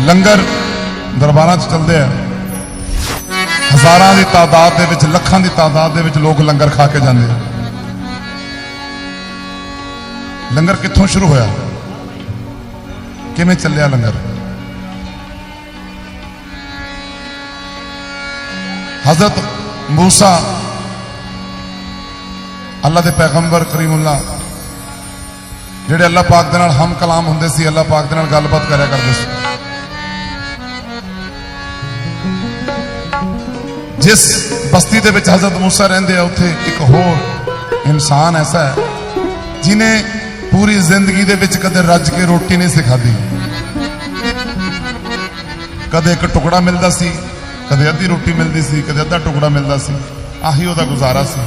ਲੰਗਰ ਦਰਬਾਰਾਂ 'ਚ ਚੱਲਦੇ ਆ। ਹਜ਼ਾਰਾਂ ਦੀ ਤਾਦਾਦ ਦੇ ਵਿੱਚ, ਲੱਖਾਂ ਦੀ ਤਾਦਾਦ ਦੇ ਵਿੱਚ ਲੋਕ ਲੰਗਰ ਖਾ ਕੇ ਜਾਂਦੇ ਆ। ਲੰਗਰ ਕਿੱਥੋਂ ਸ਼ੁਰੂ ਹੋਇਆ? ਕਿਵੇਂ ਚੱਲਿਆ ਲੰਗਰ? ਹਜ਼ਰਤ ਮੂਸਾ, ਅੱਲਾ ਦੇ ਪੈਗੰਬਰ ਕਰੀਮੁੱਲਾ ਜਿਹੜੇ ਅੱਲਾ ਪਾਕ ਦੇ ਨਾਲ ਹਮ ਕਲਾਮ ਹੁੰਦੇ ਸੀ ਅੱਲਾ ਪਾਕ ਦੇ ਨਾਲ ਗੱਲਬਾਤ ਕਰਿਆ ਕਰਦੇ ਸੀ। ਜਿਸ ਬਸਤੀ ਦੇ ਵਿੱਚ ਹਜ਼ਰਤ ਮੂਸਾ ਰਹਿੰਦੇ ਆ, ਉੱਥੇ ਇੱਕ ਹੋਰ ਇਨਸਾਨ ਐਸਾ ਹੈ ਜਿਨੇ ਪੂਰੀ ਜ਼ਿੰਦਗੀ ਦੇ ਵਿੱਚ ਕਦੇ ਰੱਜ ਕੇ ਰੋਟੀ ਨਹੀਂ ਸਿਖਾਦੀ ਕਦੇ ਇੱਕ ਟੁਕੜਾ ਮਿਲਦਾ ਸੀ, ਕਦੇ ਅੱਧੀ ਰੋਟੀ ਮਿਲਦੀ ਸੀ, ਕਦੇ ਅੱਧਾ ਟੁਕੜਾ ਮਿਲਦਾ ਸੀ, ਆਹੀ ਉਹਦਾ ਗੁਜ਼ਾਰਾ ਸੀ।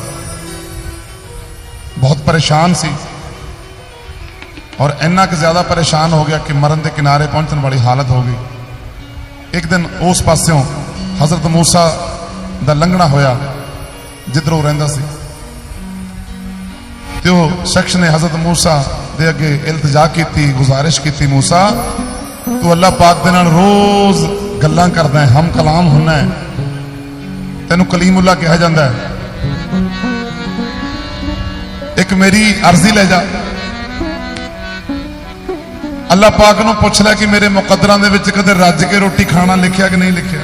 ਬਹੁਤ ਪਰੇਸ਼ਾਨ ਸੀ। ਔਰ ਇੰਨਾ ਕਿ ਜ਼ਿਆਦਾ ਪਰੇਸ਼ਾਨ ਹੋ ਗਿਆ ਕਿ ਮਰਨ ਦੇ ਕਿਨਾਰੇ ਪਹੁੰਚਣ ਵਾਲੀ ਹਾਲਤ ਹੋ ਗਈ। ਇੱਕ ਦਿਨ ਉਸ ਪਾਸਿਓਂ ਹਜ਼ਰਤ ਮੂਸਾ ਦਾ ਲੰਘਣਾ ਹੋਇਆ, ਜਿੱਧਰੋਂ ਰਹਿੰਦਾ ਸੀ। ਤੇ ਉਹ ਸ਼ਖਸ ਨੇ ਹਜ਼ਰਤ ਮੂਸਾ ਦੇ ਅੱਗੇ ਇਲਤਜਾ ਕੀਤੀ, ਗੁਜ਼ਾਰਿਸ਼ ਕੀਤੀ, ਮੂਸਾ, ਤੂੰ ਅੱਲਾਹ ਪਾਕ ਦੇ ਨਾਲ ਰੋਜ਼ ਗੱਲਾਂ ਕਰਦਾ ਹੈ, ਹਮ ਕਲਾਮ ਹੁੰਨਾ ਹੈ। ਤੈਨੂੰ ਕਲੀਮੁੱਲਾ ਕਿਹਾ ਜਾਂਦਾ ਹੈ। ਇੱਕ ਮੇਰੀ ਅਰਜ਼ੀ ਲੈ ਜਾ। ਅੱਲਾ ਪਾਕ ਨੂੰ ਪੁੱਛ ਲੈ ਕਿ ਮੇਰੇ ਮੁਕੱਦਰਾਂ ਦੇ ਵਿੱਚ ਕਦੇ ਰੱਜ ਕੇ ਰੋਟੀ ਖਾਣਾ ਲਿਖਿਆ ਕਿ ਨਹੀਂ ਲਿਖਿਆ?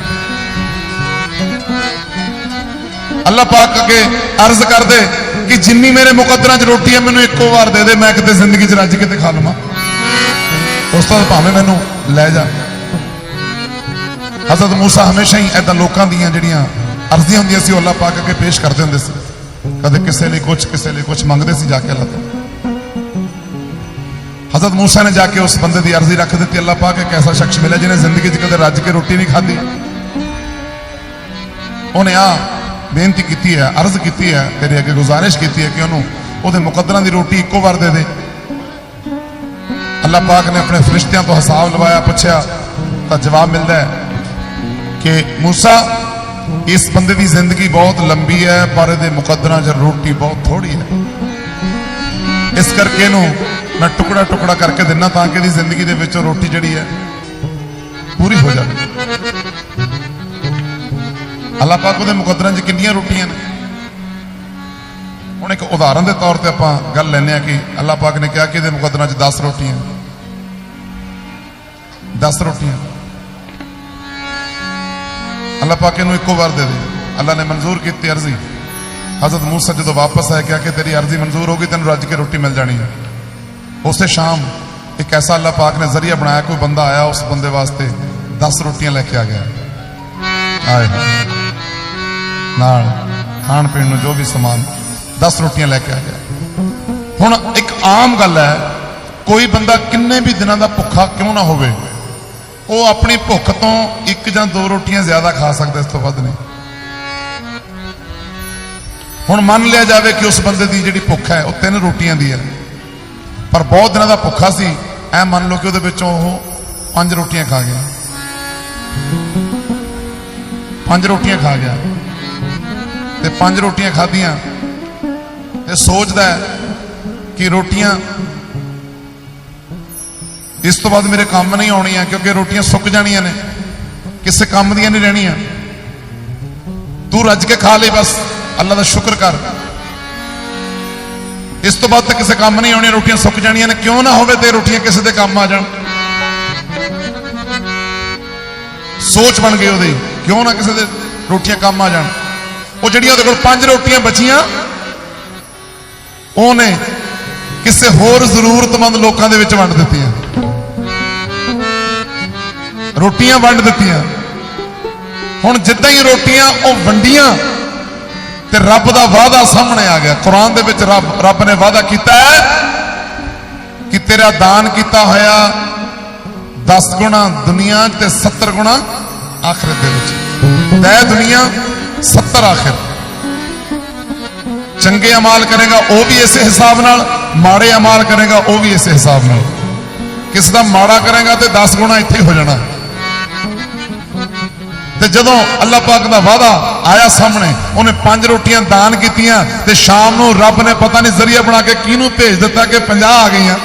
ਅੱਲਾ ਪਾਕ ਅੱਗੇ ਅਰਜ਼ ਕਰ ਕਿ ਜਿੰਨੀ ਮੇਰੇ ਮੁਕੱਦਰਾਂ 'ਚ ਰੋਟੀ ਹੈ, ਮੈਨੂੰ ਇੱਕੋ ਵਾਰ ਦੇ ਦੇ, ਮੈਂ ਕਿਤੇ ਜ਼ਿੰਦਗੀ 'ਚ ਰੱਜ ਕੇ ਤੇ ਖਾ ਲਵਾਂ। ਉਸ ਤੋਂ ਬਾਅਦ ਭਾਵੇਂ ਮੈਨੂੰ ਲੈ ਜਾ। ਹਜ਼ਰਤ ਮੂਸਾ ਹਮੇਸ਼ਾ ਹੀ ਐਦਾਂ ਲੋਕਾਂ ਦੀਆਂ ਜਿਹੜੀਆਂ ਅਰਜ਼ੀਆਂ ਹੁੰਦੀਆਂ ਸੀ, ਉਹ ਅੱਲਾ ਪਾਕ ਅੱਗੇ ਪੇਸ਼ ਕਰਦੇ ਹੁੰਦੇ ਸੀ। ਕਦੇ ਕਿਸੇ ਲਈ ਕੁਝ ਕਿਸੇ ਲਈ ਕੁਝ ਮੰਗਦੇ ਸੀ ਜਾ ਕੇ ਅੱਲਾ ਤੋਂ। ਹਜ਼ਰਤ ਮੂਸਾ ਨੇ ਜਾ ਕੇ ਉਸ ਬੰਦੇ ਦੀ ਅਰਜ਼ੀ ਰੱਖ ਦਿੱਤੀ, ਅੱਲਾਹ ਪਾਕ ਇੱਕ ਐਸਾ ਸ਼ਖਸ ਮਿਲਿਆ ਜਿਹਨੇ ਜ਼ਿੰਦਗੀ 'ਚ ਕਦੇ ਰੱਜ ਕੇ ਰੋਟੀ ਨਹੀਂ ਖਾਧੀ। ਉਹਨੇ ਆ ਬੇਨਤੀ ਕੀਤੀ ਹੈ, ਅਰਜ਼ ਕੀਤੀ ਹੈ, ਤੇਰੇ ਅੱਗੇ ਗੁਜ਼ਾਰਿਸ਼ ਕੀਤੀ ਹੈ ਕਿ ਉਹਨੂੰ ਉਹਦੇ ਮੁਕੱਦਰਾਂ ਦੀ ਰੋਟੀ ਇੱਕੋ ਵਾਰ ਦੇ ਦੇ। ਅੱਲਾਹ ਪਾਕ ਨੇ ਆਪਣੇ ਫਰਿਸ਼ਤਿਆਂ ਤੋਂ ਹਿਸਾਬ ਲਵਾਇਆ, ਪੁੱਛਿਆ, ਤਾਂ ਜਵਾਬ ਮਿਲਦਾ ਹੈ ਕਿ ਮੂਸਾ, ਇਸ ਬੰਦੇ ਦੀ ਜ਼ਿੰਦਗੀ ਬਹੁਤ ਲੰਬੀ ਹੈ, ਪਰ ਇਹਦੇ ਮੁਕੱਦਰਾਂ 'ਚ ਰੋਟੀ ਬਹੁਤ ਥੋੜੀ ਹੈ। ਇਸ ਕਰਕੇ ਇਹਨੂੰ ਮੈਂ ਟੁਕੜਾ ਟੁਕੜਾ ਕਰਕੇ ਦਿੰਨਾ ਤਾਂ ਕਿ ਇਹਦੀ ਜ਼ਿੰਦਗੀ ਦੇ ਵਿੱਚ ਰੋਟੀ ਜਿਹੜੀ ਹੈ ਪੂਰੀ ਹੋ ਜਾਵੇ। ਅੱਲਾਹ ਪਾਕ ਉਹਦੇ ਮੁਕੱਦਰਾਂ 'ਚ ਕਿੰਨੀਆਂ ਰੋਟੀਆਂ ਨੇ? ਹੁਣ ਇੱਕ ਉਦਾਹਰਨ ਦੇ ਤੌਰ ਤੇ ਆਪਾਂ ਗੱਲ ਲੈਨੇ ਆ ਕਿ ਅੱਲਾਹ ਪਾਕ ਨੇ ਕਿਹਾ ਕਿ ਇਹਦੇ ਮੁਕੱਦਰਾਂ 'ਚ 10 ਰੋਟੀਆਂ 10 ਰੋਟੀਆਂ। ਅੱਲਾਹ ਪਾਕ ਇਹਨੂੰ ਇੱਕੋ ਵਾਰ ਦੇ ਦੇ। ਅੱਲਾਹ ਨੇ ਮਨਜ਼ੂਰ ਕੀਤੀ ਅਰਜ਼ੀ। ਹਜ਼ਰਤ ਮੂਸਾ ਜਦੋਂ ਵਾਪਸ ਆਇਆ, ਕਿਹਾ ਕਿ ਤੇਰੀ ਅਰਜ਼ੀ ਮਨਜ਼ੂਰ ਹੋ ਗਈ, ਤੈਨੂੰ ਰੱਜ ਕੇ ਰੋਟੀ ਮਿਲ ਜਾਣੀ ਹੈ। ਉਸੇ ਸ਼ਾਮ ਇੱਕ ਐਸਾ ਅੱਲਾਹ ਪਾਕ ਨੇ ਜ਼ਰੀਆ ਬਣਾਇਆ, ਕੋਈ ਬੰਦਾ ਆਇਆ, ਉਸ ਬੰਦੇ ਵਾਸਤੇ 10 ਰੋਟੀਆਂ ਲੈ ਕੇ ਆ ਗਿਆ। ਆਏ ਨਾਲ ਖਾਣ ਪੀਣ ਨੂੰ ਜੋ ਵੀ ਸਮਾਨ 10 ਰੋਟੀਆਂ ਲੈ ਕੇ ਆ ਗਿਆ। ਹੁਣ ਇੱਕ ਆਮ ਗੱਲ ਹੈ, ਕੋਈ ਬੰਦਾ ਕਿੰਨੇ ਵੀ ਦਿਨਾਂ ਦਾ ਭੁੱਖਾ ਕਿਉਂ ਨਾ ਹੋਵੇ, ਉਹ ਆਪਣੀ ਭੁੱਖ ਤੋਂ ਇੱਕ ਜਾਂ ਦੋ ਰੋਟੀਆਂ ਜ਼ਿਆਦਾ ਖਾ ਸਕਦਾ ਇਸ ਤੋਂ ਵੱਧ ਨਹੀਂ। ਹੁਣ ਮੰਨ ਲਿਆ ਜਾਵੇ ਕਿ ਉਸ ਬੰਦੇ ਦੀ ਜਿਹੜੀ ਭੁੱਖ ਹੈ, ਉਹ ਤਿੰਨ ਰੋਟੀਆਂ ਦੀ ਹੈ। ਪਰ ਬਹੁਤ ਦਿਨਾਂ ਦਾ ਭੁੱਖਾ ਸੀ। ਐ ਮੰਨ ਲਓ ਕਿ ਉਹਦੇ ਵਿੱਚੋਂ ਉਹ ਪੰਜ ਰੋਟੀਆਂ ਖਾ ਗਿਆ। ਪੰਜ ਰੋਟੀਆਂ ਖਾ ਗਿਆ। ਤੇ ਪੰਜ ਰੋਟੀਆਂ ਖਾਧੀਆਂ। ਤੇ ਸੋਚਦਾ ਕਿ ਰੋਟੀਆਂ ਇਸ ਤੋਂ ਬਾਅਦ ਮੇਰੇ ਕੰਮ ਨਹੀਂ ਆਉਣੀਆਂ, ਕਿਉਂਕਿ ਰੋਟੀਆਂ ਸੁੱਕ ਜਾਣੀਆਂ ਨੇ। ਕਿਸੇ ਕੰਮ ਦੀਆਂ ਨਹੀਂ ਰਹਿਣੀਆਂ। ਤੂੰ ਰੱਜ ਕੇ ਖਾ ਲਈ ਬਸ। ਅੱਲਾ ਦਾ ਸ਼ੁਕਰ ਕਰ। ਇਸ ਤੋਂ ਬਾਅਦ ਤਾਂ ਕਿਸੇ ਕੰਮ ਨਹੀਂ ਆਉਣੀਆਂ, ਰੋਟੀਆਂ ਸੁੱਕ ਜਾਣੀਆਂ ਨੇ। ਕਿਉਂ ਨਾ ਹੋਵੇ ਤੇ ਰੋਟੀਆਂ ਕਿਸੇ ਦੇ ਕੰਮ ਆ ਜਾਣ। ਸੋਚ ਬਣ ਗਈ ਉਹਦੀ, ਕਿਉਂ ਨਾ ਕਿਸੇ ਦੇ ਰੋਟੀਆਂ ਕੰਮ ਆ ਜਾਣ। ਉਹ ਜਿਹੜੀਆਂ ਉਹਦੇ ਕੋਲ ਪੰਜ ਰੋਟੀਆਂ ਬਚੀਆਂ, ਉਹਨੇ ਕਿਸੇ ਹੋਰ ਜ਼ਰੂਰਤਮੰਦ ਲੋਕਾਂ ਦੇ ਵਿੱਚ ਵੰਡ ਦਿੱਤੀਆਂ। ਰੋਟੀਆਂ ਵੰਡ ਦਿੱਤੀਆਂ। ਹੁਣ ਜਿੱਦਾਂ ਹੀ ਰੋਟੀਆਂ ਉਹ ਵੰਡੀਆਂ ਤੇ ਰੱਬ ਦਾ ਵਾਅਦਾ ਸਾਹਮਣੇ ਆ ਗਿਆ। ਕੁਰਾਨ ਦੇ ਵਿੱਚ ਰੱਬ ਰੱਬ ਨੇ ਵਾਅਦਾ ਕੀਤਾ ਹੈ ਕਿ ਤੇਰਾ ਦਾਨ ਕੀਤਾ ਹੋਇਆ 10 ਗੁਣਾ ਦੁਨੀਆ ਤੇ 70 ਗੁਣਾ ਆਖਰਤ ਦੇ ਵਿੱਚ। ਤੈ ਦੁਨੀਆ 70 ਆਖਿਰ। ਚੰਗੇ ਅਮਾਲ ਕਰੇਗਾ, ਉਹ ਵੀ ਇਸੇ ਹਿਸਾਬ ਨਾਲ। ਮਾੜੇ ਅਮਾਲ ਕਰੇਗਾ, ਉਹ ਵੀ ਇਸੇ ਹਿਸਾਬ ਨਾਲ। ਕਿਸ ਦਾ ਮਾੜਾ ਕਰੇਗਾ ਤੇ 10 ਗੁਣਾ ਇੱਥੇ ਹੀ ਹੋ ਜਾਣਾ। ਤੇ ਜਦੋਂ ਅੱਲਾਹ ਪਾਕ ਦਾ ਵਾਅਦਾ ਆਇਆ ਸਾਹਮਣੇ, ਉਹਨੇ ਪੰਜ ਰੋਟੀਆਂ ਦਾਨ ਕੀਤੀਆਂ ਤੇ ਸ਼ਾਮ ਨੂੰ ਰੱਬ ਨੇ ਪਤਾ ਨਹੀਂ ਜ਼ਰੀਆ ਬਣਾ ਕੇ ਕਿਹਨੂੰ ਭੇਜ ਦਿੱਤਾ ਕਿ 50 ਆ ਗਈਆਂ।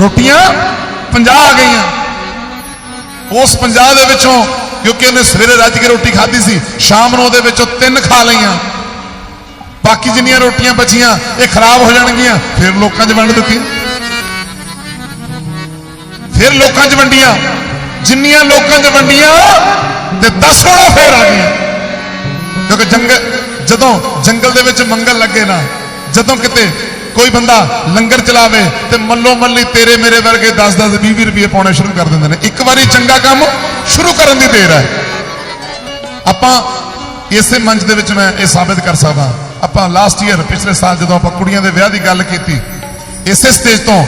ਰੋਟੀਆਂ 50 ਆ ਗਈਆਂ। ਉਸ 50 ਦੇ ਵਿੱਚੋਂ, ਕਿਉਂਕਿ ਉਹਨੇ ਸਵੇਰੇ ਰੱਜ ਕੇ ਰੋਟੀ ਖਾਧੀ ਸੀ, ਸ਼ਾਮ ਨੂੰ ਉਹਦੇ ਵਿੱਚੋਂ ਤਿੰਨ ਖਾ ਲਈਆਂ। ਬਾਕੀ ਜਿੰਨੀਆਂ ਰੋਟੀਆਂ ਬਚੀਆਂ, ਇਹ ਖਰਾਬ ਹੋ ਜਾਣਗੀਆਂ, ਫਿਰ ਲੋਕਾਂ 'ਚ ਵੰਡ ਦਿੱਤੀਆਂ। ਫਿਰ ਲੋਕਾਂ 'ਚ ਵੰਡੀਆਂ। ਜਿੰਨੀਆਂ ਲੋਕਾਂ 'ਚ ਵੰਡੀਆਂ ਤੇ 10 ਹੋਣਾ ਫੇਰ ਆ ਗਈਆਂ। ਕਿਉਂਕਿ ਜੰਗਲ, ਜਦੋਂ ਜੰਗਲ ਦੇ ਵਿੱਚ ਮੰਗਲ ਲੱਗੇ ਨਾ, ਜਦੋਂ ਕਿਤੇ ਕੋਈ ਬੰਦਾ ਲੰਗਰ ਚਲਾਵੇ ਤੇ ਮੱਲੋ ਮੱਲੀ ਤੇਰੇ ਮੇਰੇ ਵਰਗੇ 10 10 20 20 ਰੁਪਏ ਪਾਉਣੇ ਸ਼ੁਰੂ ਕਰ ਦਿੰਦੇ ਨੇ। ਇੱਕ ਵਾਰੀ ਚੰਗਾ ਕੰਮ ਸ਼ੁਰੂ ਕਰਨ ਦੀ ਦੇਰ ਹੈ। ਆਪਾਂ ਇਸੇ ਮੰਚ ਦੇ ਵਿੱਚ ਮੈਂ ਇਹ ਸਾਬਿਤ ਕਰ ਸਕਦਾ। ਆਪਾਂ ਲਾਸਟ ਈਅਰ ਪਿਛਲੇ ਸਾਲ ਜਦੋਂ ਆਪਾਂ ਕੁੜੀਆਂ ਦੇ ਵਿਆਹ ਦੀ ਗੱਲ ਕੀਤੀ, ਇਸੇ ਸਟੇਜ ਤੋਂ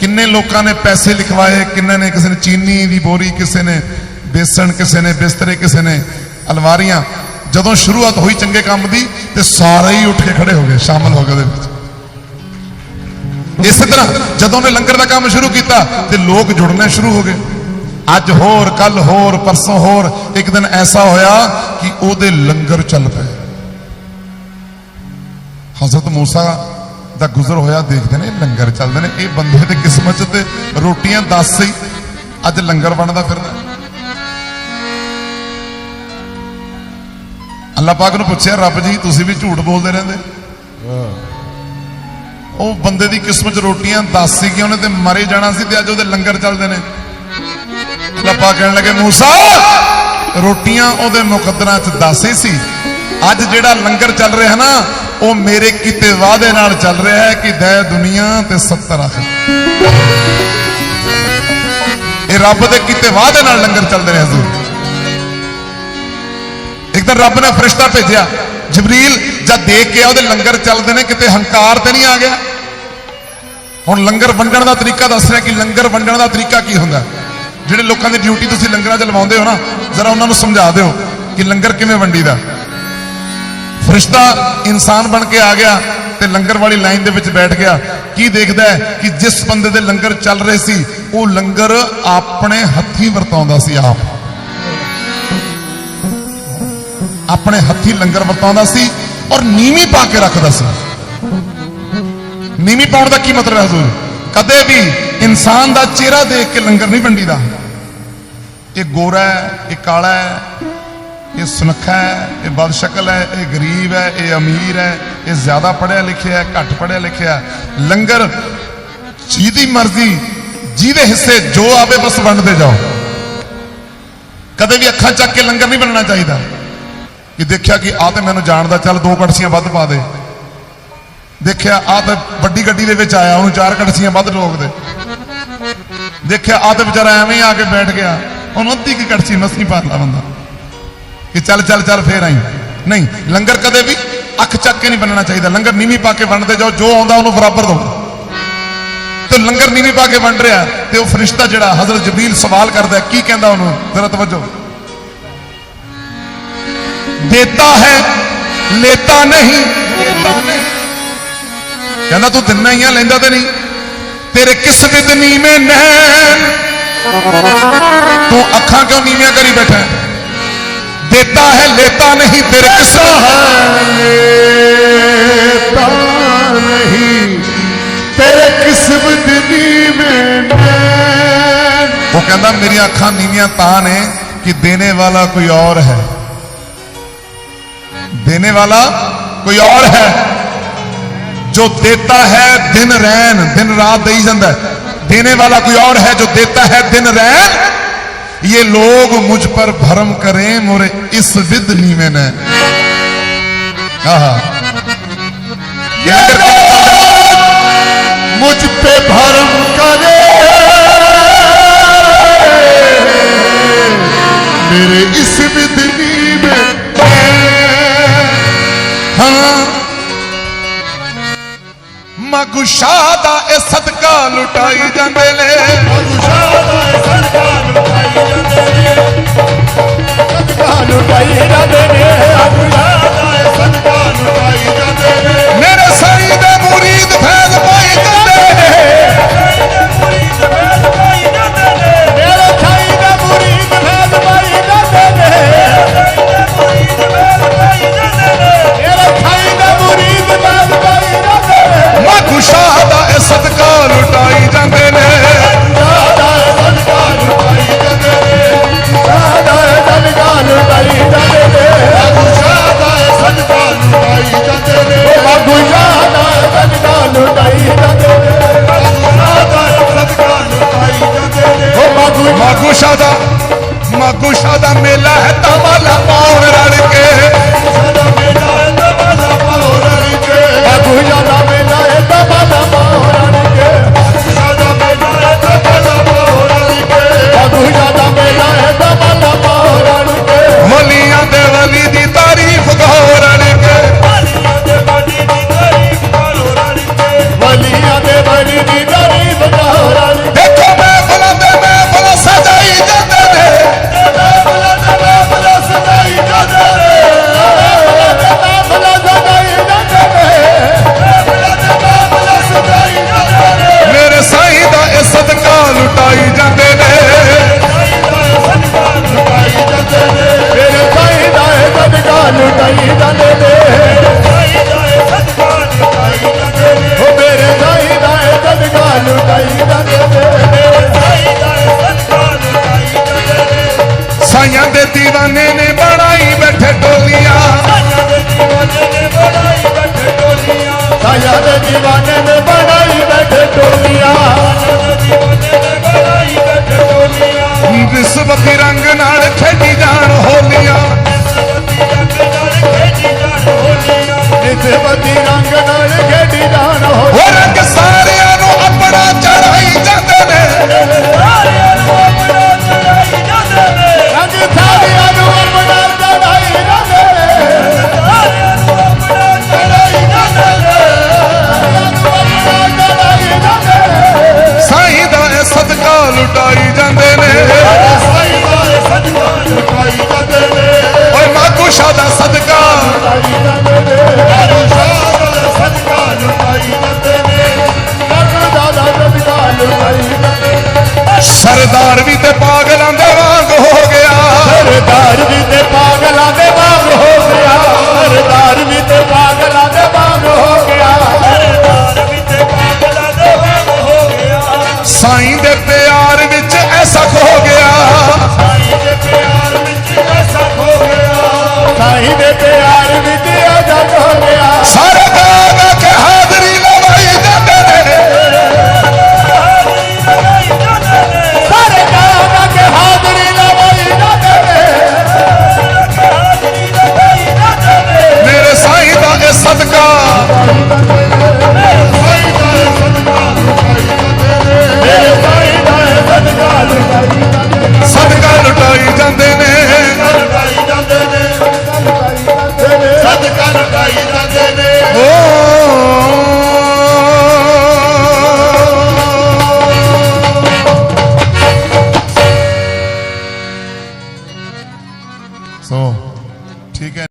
ਕਿੰਨੇ ਲੋਕਾਂ ਨੇ ਪੈਸੇ ਲਿਖਵਾਏ, ਕਿੰਨੇ ਨੇ ਕਿਸੇ ਨੇ ਚੀਨੀ ਦੀ ਬੋਰੀ, ਕਿਸੇ ਨੇ ਬੇਸਣ, ਕਿਸੇ ਨੇ ਬਿਸਤਰੇ, ਕਿਸੇ ਨੇ ਅਲਮਾਰੀਆਂ। ਜਦੋਂ ਸ਼ੁਰੂਆਤ ਹੋਈ ਚੰਗੇ ਕੰਮ ਦੀ, ਤੇ ਸਾਰੇ ਹੀ ਉੱਠ ਕੇ ਖੜੇ ਹੋ ਗਏ, ਸ਼ਾਮਲ ਹੋ ਗਏ ਉਹਦੇ ਵਿੱਚ। ਇਸੇ ਤਰ੍ਹਾਂ ਜਦੋਂ ਨੇ ਲੰਗਰ ਦਾ ਕੰਮ ਸ਼ੁਰੂ ਕੀਤਾ, ਤੇ ਲੋਕ ਜੁੜਨੇ ਸ਼ੁਰੂ ਹੋ ਗਏ। ਅੱਜ ਹੋਰ ਕੱਲ ਹੋਰ, ਪਰਸੋਂ ਹੋਰ, ਇੱਕ ਦਿਨ ਐਸਾ ਹੋਇਆ ਕਿ ਉਹਦੇ ਲੰਗਰ ਚੱਲ ਪਏ। ਹਜ਼ਰਤ ਮੂਸਾ ਦਾ ਗੁਜ਼ਰ ਹੋਇਆ ਦੇਖਦੇ ਨੇ ਲੰਗਰ ਚੱਲਦੇ ਨੇ। ਇਹ ਬੰਦੇ ਦੀ ਕਿਸਮਤ 'ਚ ਤੇ ਰੋਟੀਆਂ 10 ਸੀ ਅੱਜ ਲੰਗਰ ਬਣਦਾ ਫਿਰਦਾ। ਅੱਲਾਹ ਪਾਕ ਨੂੰ ਪੁੱਛਿਆ ਰੱਬ ਜੀ ਤੁਸੀਂ ਵੀ ਝੂਠ ਬੋਲਦੇ ਰਹਿੰਦੇ? ਉਹ ਬੰਦੇ ਦੀ ਕਿਸਮਤ 'ਚ ਰੋਟੀਆਂ 10 ਸੀਗੀਆਂ ਉਹਨੇ ਤੇ ਮਰੇ ਜਾਣਾ ਸੀ ਤੇ ਅੱਜ ਉਹਦੇ ਲੰਗਰ ਚੱਲਦੇ ਨੇ। ਅੱਲਾਹ ਪਾਕ ਕਹਿਣ ਲੱਗੇ ਮੂਸਾ ਰੋਟੀਆਂ ਉਹਦੇ ਮੁਕੱਦਰਾਂ 'ਚ 10 ਹੀ ਸੀ। ਅੱਜ ਜਿਹੜਾ ਲੰਗਰ ਚੱਲ ਰਿਹਾ ਨਾ ਉਹ ਮੇਰੇ ਕੀਤੇ ਵਾਅਦੇ ਨਾਲ ਚੱਲ ਰਿਹਾ ਹੈ ਕਿ ਦੈ ਦੁਨੀਆ ਤੇ 70 ਆਖਰ ਇਹ ਰੱਬ ਦੇ ਕੀਤੇ ਵਾਅਦੇ ਨਾਲ ਲੰਗਰ ਚੱਲਦੇ ਨੇ ਹਜ਼ੂਰ। ਇੱਕ ਦਿਨ ਰੱਬ ਨੇ ਫਰਿਸ਼ਤਾ ਭੇਜਿਆ, ਜਬਰੀਲ, ਜਦ ਦੇਖ ਕੇ ਉਹਦੇ ਲੰਗਰ ਚੱਲਦੇ ਨੇ, ਕਿਤੇ ਹੰਕਾਰ ਤੇ ਨਹੀਂ ਆ ਗਿਆ? ਹੁਣ ਲੰਗਰ ਵੰਡਣ ਦਾ ਤਰੀਕਾ ਦੱਸ ਰਿਹਾ ਕਿ ਲੰਗਰ ਵੰਡਣ ਦਾ ਤਰੀਕਾ ਕੀ ਹੁੰਦਾ? ਜਿਹੜੇ ਲੋਕਾਂ ਦੀ ਡਿਊਟੀ ਤੁਸੀਂ ਲੰਗਰਾਂ 'ਚ ਲਵਾਉਂਦੇ ਹੋ ਨਾ, ਜ਼ਰਾ ਉਹਨਾਂ ਨੂੰ ਸਮਝਾ ਦਿਓ ਕਿ ਲੰਗਰ ਕਿਵੇਂ ਵੰਡੀਦਾ। ਫਰਿਸ਼ਤਾ ਇਨਸਾਨ ਬਣ ਕੇ ਆ ਗਿਆ ਤੇ ਲੰਗਰ ਵਾਲੀ ਲਾਈਨ ਦੇ ਵਿੱਚ ਬੈਠ ਗਿਆ। ਕੀ ਦੇਖਦਾ ਹੈ ਕਿ ਜਿਸ ਬੰਦੇ ਦੇ ਲੰਗਰ ਚੱਲ ਰਹੇ ਸੀ, ਉਹ ਲੰਗਰ ਆਪਣੇ ਹੱਥੀਂ ਵਰਤਾਉਂਦਾ ਸੀ ਆਪ। ਆਪਣੇ ਹੱਥੀ ਲੰਗਰ ਵਰਤਾਉਂਦਾ ਸੀ ਔਰ ਨੀਵੀਂ ਪਾ ਕੇ ਰੱਖਦਾ ਸੀ। ਨੀਵੀਂ ਪਾਉਣ ਦਾ ਕੀ ਮਤਲਬ ਹੈ ਹਜ਼ੂਰ? ਕਦੇ ਵੀ ਇਨਸਾਨ ਦਾ ਚਿਹਰਾ ਦੇਖ ਕੇ ਲੰਗਰ ਨਹੀਂ ਵੰਡੀਦਾ। ਇਹ ਗੋਰਾ ਹੈ, ਇਹ ਕਾਲਾ ਹੈ ਇਹ ਸੁਨੱਖਾ ਹੈ, ਇਹ ਬਦਸ਼ਕਲ ਹੈ, ਇਹ ਗਰੀਬ ਹੈ, ਇਹ ਅਮੀਰ ਹੈ, ਇਹ ਜ਼ਿਆਦਾ ਪੜ੍ਹਿਆ ਲਿਖਿਆ ਹੈ, ਘੱਟ ਪੜ੍ਹਿਆ ਲਿਖਿਆ ਲੰਗਰ, ਜਿਹਦੀ ਮਰਜ਼ੀ, ਜਿਹਦੇ ਹਿੱਸੇ ਜੋ ਆਵੇ ਬਸ ਵੰਡਦੇ ਜਾਓ। ਕਦੇ ਵੀ ਅੱਖਾਂ ਚੱਕ ਕੇ ਲੰਗਰ ਨਹੀਂ ਬਣਨਾ ਚਾਹੀਦਾ। ਕਿ ਦੇਖਿਆ ਕਿ ਆ ਤੇ ਮੈਨੂੰ ਜਾਣਦਾ ਚੱਲ ਦੋ ਕੜਸੀਆਂ ਵੱਧ ਪਾ ਦੇ। ਦੇਖਿਆ ਆ ਤੇ ਵੱਡੀ ਗੱਡੀ ਦੇ ਵਿੱਚ ਆਇਆ, ਉਹਨੂੰ ਚਾਰ ਕੜਸੀਆਂ ਵੱਧ ਠੋਕ ਦੇ। ਦੇਖਿਆ ਆ ਤੇ ਵਿਚਾਰਾ ਐਵੇਂ ਹੀ ਆ ਕੇ ਬੈਠ ਗਿਆ। ਉਹਨੂੰ ਅੱਧੀ ਕੀ ਕੜਛੀ ਮਸੀ ਪਾਤਾ ਬੰਦਾ। ਕਿ ਚੱਲ ਚੱਲ ਚੱਲ ਫੇਰ ਆਈ। ਨਹੀਂ, ਲੰਗਰ ਕਦੇ ਵੀ ਅੱਖ ਚੱਕ ਕੇ ਨਹੀਂ ਬਣਨਾ ਚਾਹੀਦਾ। ਲੰਗਰ ਨੀਵੀਂ ਪਾ ਕੇ ਵੰਡਦੇ ਜਾਓ, ਜੋ ਆਉਂਦਾ ਉਹਨੂੰ ਬਰਾਬਰ ਦਿਓ ਤੇ ਲੰਗਰ ਨੀਵੀਂ ਪਾ ਕੇ ਵੰਡ ਰਿਹਾ, ਤੇ ਉਹ ਫਰਿਸ਼ਤਾ ਜਿਹੜਾ ਹਜ਼ਰਤ ਜਬਰੀਲ ਸਵਾਲ ਕਰਦਾ ਕੀ ਕਹਿੰਦਾ ਉਹਨੂੰ? ਜ਼ਰਾ ਤਵੱਜੋ। ਦੇਤਾ ਹੈ, ਲੇਤਾ ਨਹੀਂ। ਕਹਿੰਦਾ, ਤੂੰ ਦਿੰਨਾ ਹੀ ਆ ਲੈਂਦਾ ਤੇ ਨਹੀਂ। ਤੇਰੇ ਕਿਸਮਤ ਨੀਵੇਂ ਨੈਣ ਤੂੰ ਅੱਖਾਂ ਕਿਉਂ ਨੀਵੀਆਂ ਕਰੀ ਬੈਠਾ ਹੈ? देता है लेता नहीं फिर किसका है लेता नहीं तेरे किस्मत में वो कहता मेरी अखा नीवियां ता ने कि देने वाला कोई और है देने वाला कोई और है जो देता है दिन रैन दिन रात दई जाता है देने वाला कोई और है जो देता है दिन रैन ये लोग मुझ पर भरम करें मोरे इस विद नी। मैंने मुझ पे भरम करे। मेरे इस विदनी में हाँ। मगुशादा ए सदका लुटाई जाने ले। मगुशादा ਲੁਟਾਈ ਜਾਂਦੇ ਸਾਈਆਂ ਦੇ دیਵਾਨੇ ਨੇ ਬਣਾਈ ਬੈਠੇ ਟੋਲੀਆਂ। ਸਾਈਆਂ ਦੇ دیਵਾਨੇ ਨੇ ਬਣਾਈ ਬੈਠੇ ਟੋਲੀਆਂ। ਸਾਈਆਂ ਦੇ دیਵਾਨੇ ਨੇ ਬਣਾਈ ਬੈਠੇ ਟੋਲੀਆਂ ਸਾਈਆਂ ਦੇ دیਵਾਨੇ ਨੇ ਬਣਾਈ ਬੈਠੇ ਟੋਲੀਆਂ ਵਿਸਵ ਰੰਗ ਨਾ